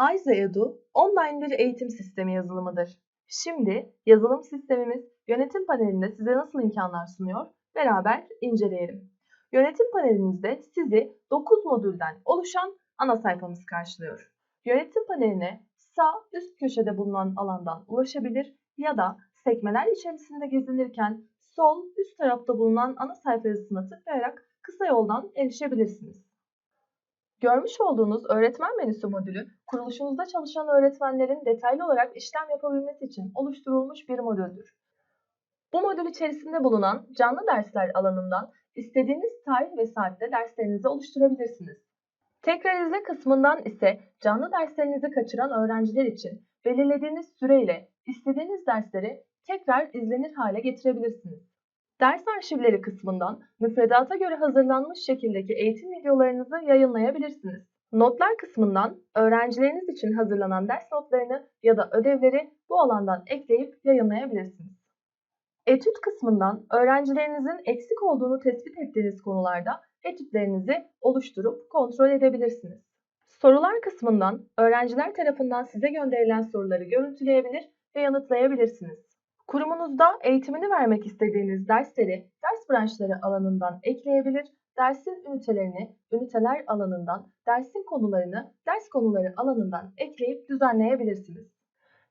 Ayza Edu online bir eğitim sistemi yazılımıdır. Şimdi yazılım sistemimiz yönetim panelinde size nasıl imkanlar sunuyor beraber inceleyelim. Yönetim panelimizde sizi 9 modülden oluşan ana sayfamız karşılıyor. Yönetim paneline sağ üst köşede bulunan alandan ulaşabilir ya da sekmeler içerisinde gezinirken sol üst tarafta bulunan ana sayfa tıklayarak kısa yoldan erişebilirsiniz. Görmüş olduğunuz öğretmen menüsü modülü, kuruluşunuzda çalışan öğretmenlerin detaylı olarak işlem yapabilmesi için oluşturulmuş bir modüldür. Bu modül içerisinde bulunan canlı dersler alanından istediğiniz tarih ve saatte derslerinizi oluşturabilirsiniz. Tekrar izle kısmından ise canlı derslerinizi kaçıran öğrenciler için belirlediğiniz süreyle istediğiniz dersleri tekrar izlenir hale getirebilirsiniz. Ders arşivleri kısmından müfredata göre hazırlanmış şekildeki eğitim videolarınızı yayınlayabilirsiniz. Notlar kısmından öğrencileriniz için hazırlanan ders notlarını ya da ödevleri bu alandan ekleyip yayınlayabilirsiniz. Etüt kısmından öğrencilerinizin eksik olduğunu tespit ettiğiniz konularda etütlerinizi oluşturup kontrol edebilirsiniz. Sorular kısmından öğrenciler tarafından size gönderilen soruları görüntüleyebilir ve yanıtlayabilirsiniz. Kurumunuzda eğitimini vermek istediğiniz dersleri ders branşları alanından ekleyebilir, dersin ünitelerini üniteler alanından, dersin konularını ders konuları alanından ekleyip düzenleyebilirsiniz.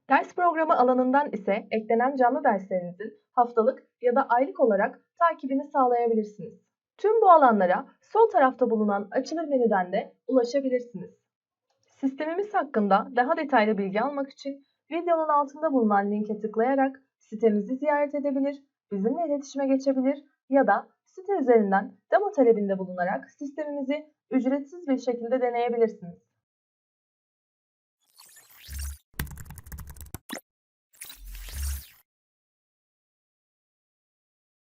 Ders programı alanından ise eklenen canlı derslerinizin haftalık ya da aylık olarak takibini sağlayabilirsiniz. Tüm bu alanlara sol tarafta bulunan açılır menüden de ulaşabilirsiniz. Sistemimiz hakkında daha detaylı bilgi almak için videonun altında bulunan linke tıklayarak sitemizi ziyaret edebilir, bizimle iletişime geçebilir ya da site üzerinden demo talebinde bulunarak sistemimizi ücretsiz bir şekilde deneyebilirsiniz.